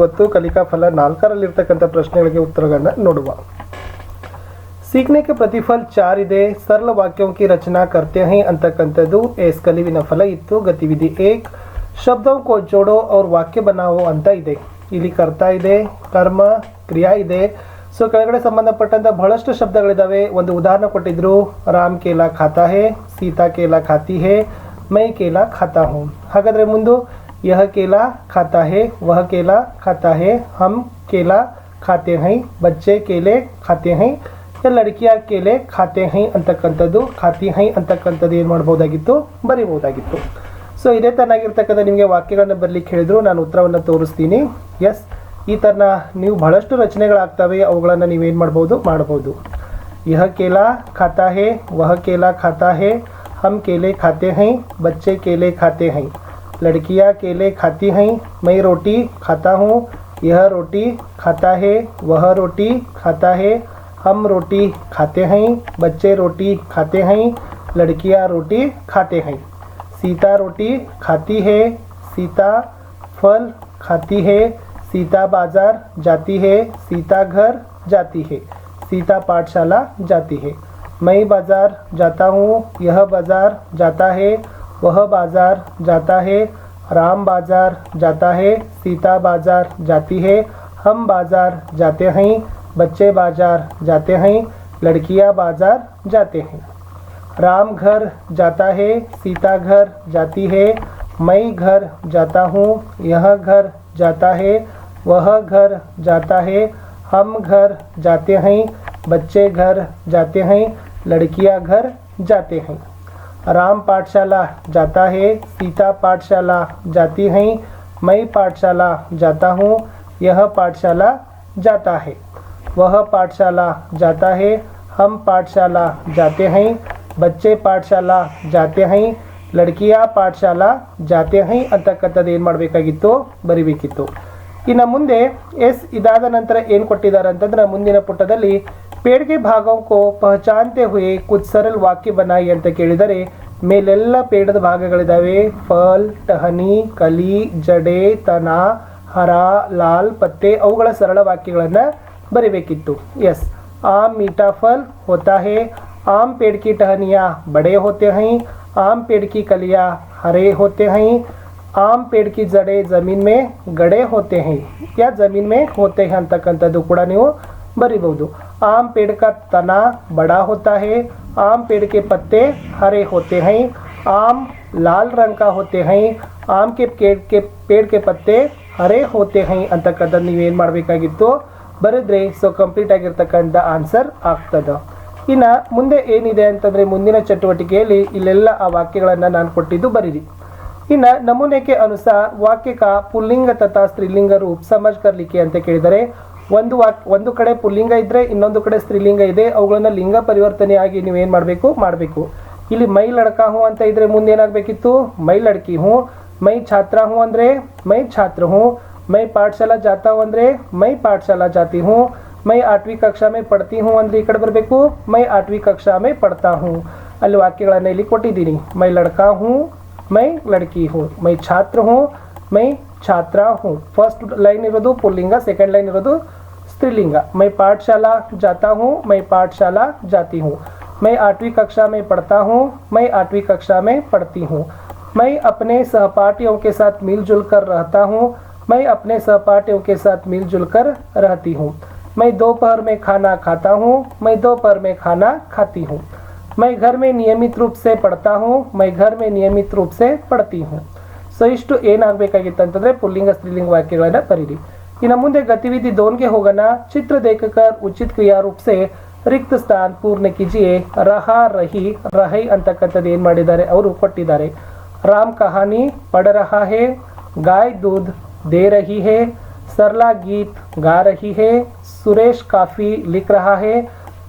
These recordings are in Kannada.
ಇವತ್ತು ಕಲಿಕಾ ಫಲ ನಾಲ್ಕರಲ್ಲಿರ್ತಕ್ಕಂಥ ಪ್ರಶ್ನೆಗಳಿಗೆ ಉತ್ತರಗಳನ್ನು ನೋಡುವ. ಸೀಕ್ನೇಕ ಪ್ರತಿಫಲ ಇದೆ ಸರಳ ವಾಕ್ಯೋಂಕಿ ರಚನಾ ಕರ್ತೆ ಹೈ ಅಂತಕ್ಕಂಥದ್ದು. ಎಸ್ ಕಲಿವಿನ ಫಲ ಇತ್ತು, ಗತಿವಿಧಿ ಏಕ್. ಶಬ್ದವು ಜೋಡೋ ಅವ್ರ ವಾಕ್ಯ ಬನಾವೋ ಅಂತ ಇದೆ. ಇಲ್ಲಿ ಕರ್ತ ಇದೆ, ಕರ್ಮ, ಕ್ರಿಯಾ ಇದೆ. ಸೊ ಕೆಳಗಡೆ ಸಂಬಂಧಪಟ್ಟಂಥ ಬಹಳಷ್ಟು ಶಬ್ದಗಳಿದ್ದಾವೆ ಒಂದು ಉದಾಹರಣೆ ಕೊಟ್ಟಿದ್ರು, ರಾಮ್ ಕೇಲಾ ಖಾತಾ ಹೇ, ಸೀತಾ ಕೇಲಾ ಖಾತಿ ಹೇ, ಮೈ ಕೇಲಾ ಖಾತಾ ಹೂ. ಹಾಗಾದ್ರೆ ಮುಂದೆ यह केला खाता है वह केला खाता है हम केला खाते हैं बच्चे केले खाते हैं या ಲಡ್ಕಿಯ ಕೇಲೆ ಖಾತೆ ಹೈ ಅಂತಕ್ಕಂಥದ್ದು ಖಾತಿ ಹೈ ಅಂತಕ್ಕಂಥದ್ದು ಏನು ಮಾಡ್ಬೋದಾಗಿತ್ತು ಬರಿಬೋದಾಗಿತ್ತು ಸೊ ಇದೇ ತರನಾಗಿರ್ತಕ್ಕಂಥ ನಿಮಗೆ ವಾಕ್ಯಗಳನ್ನ ಬರಲಿಕ್ಕೆ ಹೇಳಿದ್ರು ನಾನು ಉತ್ತರವನ್ನು ತೋರಿಸ್ತೀನಿ ಎಸ್ ಈ ಥರನ ನೀವು ಬಹಳಷ್ಟು ರಚನೆಗಳಾಗ್ತವೆ ಅವುಗಳನ್ನು ನೀವೇನು ಮಾಡ್ಬೋದು ಮಾಡ್ಬೋದು यह केला खाता है वह केला खाता है हम केले खाते हैं बच्चे केले खाते हैं लड़कियाँ केले खाती हैं, मैं रोटी खाता हूँ, यह रोटी खाता है, वह रोटी खाता है, हम रोटी खाते हैं, बच्चे रोटी खाते हैं, लड़कियाँ रोटी खाते हैं। सीता रोटी खाती है, सीता फल खाती है, सीता बाज़ार जाती है, सीता घर जाती है, सीता पाठशाला जाती है। मैं बाज़ार जाता हूँ, यह बाज़ार जाता है वह बाज़ार जाता है, राम बाज़ार जाता है, सीता बाज़ार जाती है, हम बाज़ार जाते हैं, बच्चे बाज़ार जाते हैं, लड़कियाँ बाज़ार जाते हैं। राम घर जाता है, सीता घर जाती है, मैं घर जाता हूँ, यह घर जाता है, वह घर जाता है, हम घर जाते हैं, बच्चे घर जाते हैं, लड़कियाँ घर जाते हैं। राम पाठशाला जाता है सीता पाठशाला जाती हैं मैं पाठशाला जाता हूँ यह पाठशाला जाता है वह पाठशाला जाता है हम पाठशाला जाते हैं बच्चे पाठशाला जाते हैं ಲಡ್ಕಿಯಾ ಪಾಠಶಾಲಾ ಜಾತೆ ಹೈ ಅಂತಕ್ಕಂಥದ್ದು ಏನು ಮಾಡಬೇಕಾಗಿತ್ತು ಬರಿಬೇಕಿತ್ತು ಇನ್ನು ಮುಂದೆ ಎಸ್ ಇದಾದ ನಂತರ ಏನು ಕೊಟ್ಟಿದ್ದಾರೆ ಅಂತಂದ್ರೆ ಮುಂದಿನ ಪುಟದಲ್ಲಿ ಪೇಡ್ ಕೆ ಭಾಗವು ಪಹಚಾನತೆ ಹುಯೆ ಕುಚ್ ಸರಳ ವಾಕ್ಯ ಬನಾಯಿ ಅಂತ ಕೇಳಿದರೆ ಮೇಲೆಲ್ಲ ಪೇಡದ ಭಾಗಗಳಿದ್ದಾವೆ ಫಲ್ ಟಹನಿ ಕಲಿ ಜಡೆ ತನ ಹರ ಲಾಲ್ ಪತ್ತೆ ಅವುಗಳ ಸರಳ ವಾಕ್ಯಗಳನ್ನು ಬರೀಬೇಕಿತ್ತು ಎಸ್ ಆಮ್ ಮೀಠಾ ಫಲ್ ಹೋತಾ ಹೇ ಆಮ್ ಪೇಡ್ ಕಿ ಟಹನಿಯಾ ಬಡೆ ಹೋತೆ ಹೈ ಆಮ್ ಪೇಡ್ ಕಿ ಕಲಿಯಾ ಹರೆ ಹೋತೆ ಹೈ ಆಮ್ ಪೇಡ್ ಕಿ ಜಡೆ ಜಮೀನ್ ಮೇ ಗಡೆ ಹೋತೆ ಹೈ ಯಾ ಜಮೀನ್ ಮೇ ಹೋತೆ ಹೈ ಅಂತಕ್ಕಂಥದ್ದು ಕೂಡ ನೀವು ಬರಿಬಹುದು आम पेड़ का तना बड़ा होता है आम पेड़ के पत्ते हरे होते हैं आम लाल रंग का होते हैं आम के पेड़ के पेड़ के पत्ते हरे होते हैं ಅಂತಕ್ಕಂಥದ್ದು ನೀವೇನು ಮಾಡಬೇಕಾಗಿತ್ತು ಬರೆದ್ರೆ ಸೊ ಕಂಪ್ಲೀಟ್ ಆಗಿರ್ತಕ್ಕಂಥ ಆನ್ಸರ್ ಆಗ್ತದ ಇನ್ನು ಮುಂದೆ ಏನಿದೆ ಅಂತಂದರೆ ಮುಂದಿನ ಚಟುವಟಿಕೆಯಲ್ಲಿ ಇಲ್ಲೆಲ್ಲ ಆ ವಾಕ್ಯಗಳನ್ನು ನಾನು ಕೊಟ್ಟಿದ್ದು ಬರೀರಿ ಇನ್ನು ನಮೂನೆಗೆ ಅನುಸಾರ ವಾಕ್ಯ ಕಾ ಪುಲ್ಲಿಂಗ ತಥಾ ಸ್ತ್ರೀಲಿಂಗ ರೂಪ್ ಸಮಜ್ ಕರ್ಲಿಕ್ಕೆ ಅಂತ ಕೇಳಿದರೆ ಒಂದು ವಾಕ್ ಒಂದು ಕಡೆ ಪುಲ್ಲಿಂಗ ಇದ್ದರೆ ಇನ್ನೊಂದು ಕಡೆ ಸ್ತ್ರೀಲಿಂಗ ಇದೆ. ಅವುಗಳನ್ನು ಲಿಂಗ ಪರಿವರ್ತನೆಯಾಗಿ ನೀವೇನು ಮಾಡಬೇಕು? ಮಾಡಬೇಕು. ಇಲ್ಲಿ ಮೈ ಲಡ್ಕಾ ಹೂ ಅಂತ ಇದ್ದರೆ ಮುಂದೆ ಏನಾಗಬೇಕಿತ್ತು? ಮೈ ಲಡ್ಕಿ ಹೂ. ಮೈ ಛಾತ್ರ ಹೂ ಅಂದರೆ ಮೈ ಛಾತ್ರ ಹೂ. ಮೈ ಪಾಠಶಾಲಾ ಜಾತಾ ಹೂ ಅಂದರೆ ಮೈ ಪಾಠಶಾಲಾ ಜಾತಿ ಹೂ. ಮೈ ಆಟ್ವಿ ಕಕ್ಷಾ ಮೇ ಪಡ್ತಿ ಹೂ ಅಂದರೆ ಈ ಕಡೆ ಬರಬೇಕು. ಮೈ ಆಟ್ವಿ ಕಕ್ಷಾ ಮೇ ಪಡ್ತಾ ಹೂ. ಅಲ್ಲಿ ವಾಕ್ಯಗಳನ್ನು ಇಲ್ಲಿ ಕೊಟ್ಟಿದ್ದೀನಿ. ಮೈ ಲಡ್ಕ ಹೂ, ಮೈ ಲಡ್ಕಿ ಹೂ. ಮೈ ಛಾತ್ರ ಹೂ, ಮೈ छात्रा हूँ। फ़र्स्ट लाइन पुलिंग सेकेंड लाइन स्त्रीलिंग। मैं पाठशाला जाता हूँ, मैं पाठशाला जाती हूँ। मैं आठवीं कक्षा में पढ़ता हूँ, मैं आठवीं कक्षा में पढ़ती हूँ। मैं अपने सहपाठियों के साथ मिलजुल कर रहता हूँ। मैं अपने सहपाठियों के साथ मिलजुल कर रहती हूँ। मैं दोपहर में खाना खाता हूँ, मैं दोपहर में खाना खाती हूँ। मैं घर में नियमित रूप से पढ़ता हूँ, मैं घर में नियमित रूप से पढ़ती हूँ। सो इष्ट ऐन आगे पुलिंग स्त्रीलिंग वाक्य बरी इन मुद्दे गतिविधि दोन के हमण चित्र उचित क्रिया रूप से रिक्त स्थान पूर्ण किजिए रह रही रही अंतर को राम कहानी पढ़ रहा है गाय दूध दे रही है सरला गीत गा रही है सुरेश काफ़ी लिख रहा है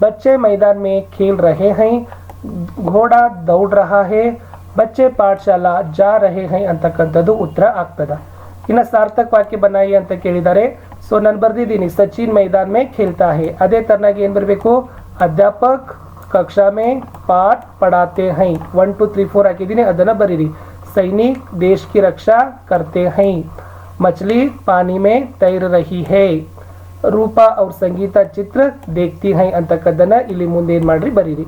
बच्चे मैदान में खेल रहे हैं घोड़ा दौड़ रहा है ಬಚ್ಚೆ ಪಾಠಶಾಲಾ ಜಾ ರಹೆ ಹೈ ಅಂತಕ್ಕಂಥದ್ದು ಉತ್ತರ ಆಗ್ತದ. ಇನ್ನು ಸಾರ್ಥಕ್ ವಾಕ್ಯ ಬನ್ನಾಯಿ ಅಂತ ಕೇಳಿದ್ದಾರೆ. ಸೊ ನಾನು ಬರ್ದಿದ್ದೀನಿ. ಸಚಿನ್ ಮೈದಾನ್ ಮೇ ಖೇಲ್ತಾ ಹೇ. ಅದೇ ತರನಾಗಿ ಏನು ಬರಬೇಕು? ಅಧ್ಯಾಪಕ್ ಕಕ್ಷಾ ಮೇ ಪಾಠ ಪಡಾತೆ ಹೈ. ಒನ್ ಟು ತ್ರೀ ಫೋರ್ ಹಾಕಿದ್ದೀನಿ. ಅದನ್ನು ಬರೀರಿ. ಸೈನಿಕ್ ದೇಶ ಕಿ ರಕ್ಷಾ ಕರ್ತೆ ಹೈ. ಮಚ್ಲಿ ಪಾನಿ ಮೇ ತೈರ್ ರಹಿ ಹೇ. ರೂಪ ಅವ್ರ ಸಂಗೀತ ಚಿತ್ರ ದೇಖ್ತಿ ಹೈ ಅಂತಕ್ಕದ್ದನ್ನು ಇಲ್ಲಿ ಮುಂದೆ ಏನು ಮಾಡ್ರಿ? ಬರೀರಿ.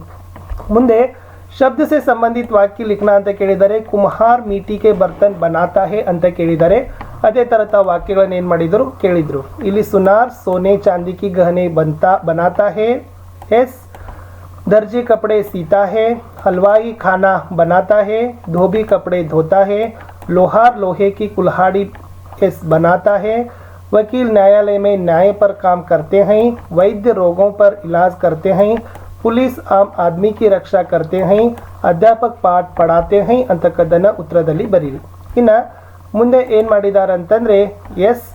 ಮುಂದೆ ಶಬ್ದ ಸೆ ಸಂಬಂಧಿತ ವಾಕ್ಯ ಲಿಖನ ಅಂತ ಕೇಳಿದರೆ ಕುಮ್ಹಾರ್ ಮೀಟಿಗೆ ಬರ್ತನ್ ಬನಾತಾ ಹೇ ಅಂತ ಕೇಳಿದರೆ ಅದೇ ತರತ ವಾಕ್ಯಗಳನ್ನ ಏನ್ ಮಾಡಿದ್ರು ಕೇಳಿದ್ರು ಇಲ್ಲಿ ಸುನಾರ್ ಸೋನೆ ಚಾಂದಿ ಕಿ ಗಹನೆ ಬಂತಾ ಬನಾತಾ ಹೇ ಎಸ್ दर्जी कपड़े सीता है हलवाई खाना बनाता है धोबी कपड़े धोता है लोहार लोहे की कुल्हाड़ी एस बनाता है वकील न्यायालय में न्याय पर काम करते हैं वैद्य रोगों पर इलाज करते हैं ಪೊಲೀಸ್ ಆಮ್ ಆದ್ಮಿಕೆ ರಕ್ಷಾ ಕರ್ತೆ ಹೈ, ಅಧ್ಯಾಪಕ ಪಾಠ ಪಡಾತೆ ಹೈ ಅಂತಕ್ಕದ್ದನ್ನು ಉತ್ತರದಲ್ಲಿ ಬರೀರಿ. ಇನ್ನು ಮುಂದೆ ಏನು ಮಾಡಿದ್ದಾರೆ ಅಂತಂದರೆ ಎಸ್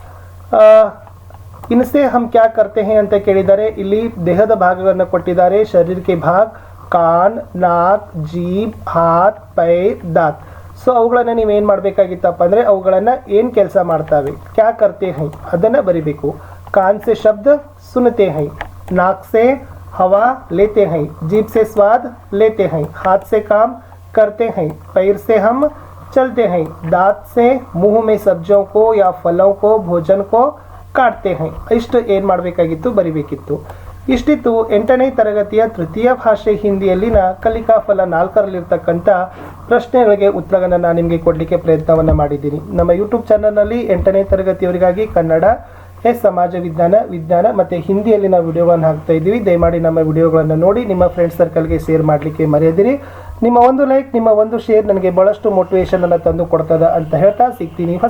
ಇನ್ಸೆ ಹಮ್ ಕ್ಯಾ ಕರ್ತೆ ಹೈ ಅಂತ ಕೇಳಿದ್ದಾರೆ ಇಲ್ಲಿ ದೇಹದ ಭಾಗಗಳನ್ನು ಕೊಟ್ಟಿದ್ದಾರೆ, ಶರೀರಕ್ಕೆ ಭಾಗ್, ಕಾನ್, ನಾಕ್, ಜೀಬ್, ಹಾತ್, ಪೈ, ದಾತ್. ಸೊ ಅವುಗಳನ್ನು ನೀವೇನು ಮಾಡಬೇಕಾಗಿತ್ತಪ್ಪ ಅಂದರೆ, ಅವುಗಳನ್ನು ಏನು ಕೆಲಸ ಮಾಡ್ತಾವೆ? ಕ್ಯಾ ಕರ್ತೆ ಹೈ, ಅದನ್ನು ಬರಿಬೇಕು. ಕಾನ್ಸೆ ಶಬ್ದ, ಸುನತೆ ಹೈ. ನಾಕ್ಸೆ हवा लेते हैं जीभ से स्वाद लेते हैं हाथ से काम करते हैं पैर से हम चलते हैं दांत से मुंह में सब्जियों को या फलों को भोजन को ಕಾಡ್ತೆ ಹೈ ಇಷ್ಟು ಏನು ಮಾಡಬೇಕಾಗಿತ್ತು ಬರಿಬೇಕಿತ್ತು ಇಷ್ಟಿತ್ತು ಎಂಟನೇ ತರಗತಿಯ ತೃತೀಯ ಭಾಷೆ ಹಿಂದಿಯಲ್ಲಿನ ಕಲಿಕಾ ಫಲ ನಾಲ್ಕರಲ್ಲಿರ್ತಕ್ಕಂಥ ಪ್ರಶ್ನೆಗಳಿಗೆ ಉತ್ತರಗಳನ್ನು ನಾನು ನಿಮಗೆ ಕೊಡಲಿಕ್ಕೆ ಪ್ರಯತ್ನವನ್ನು ಮಾಡಿದ್ದೀನಿ ನಮ್ಮ ಯೂಟ್ಯೂಬ್ ಚಾನಲ್ನಲ್ಲಿ ಎಂಟನೇ ತರಗತಿಯವರಿಗಾಗಿ ಕನ್ನಡ ಎಸ್, ಸಮಾಜ ವಿಜ್ಞಾನ ವಿಜ್ಞಾನ ಮತ್ತು ನಾವು ವಿಡಿಯೋಗಳನ್ನು ಹಾಕ್ತಾ ಇದ್ದೀವಿ. ದಯಮಾಡಿ ನಮ್ಮ ವಿಡಿಯೋಗಳನ್ನು ನೋಡಿ, ನಿಮ್ಮ ಫ್ರೆಂಡ್ ಸರ್ಕಲ್ಗೆ ಶೇರ್ ಮಾಡಲಿಕ್ಕೆ ಮರೆಯದಿರಿ. ನಿಮ್ಮ ಒಂದು ಲೈಕ್ ನಿಮ್ಮ ಒಂದು ಶೇರ್ ನನಗೆ ಭಾಳಷ್ಟು ಮೋಟಿವೇಶನನ್ನು ತಂದು ಕೊಡ್ತದ ಅಂತ ಹೇಳ್ತಾ ಸಿಗ್ತೀನಿ.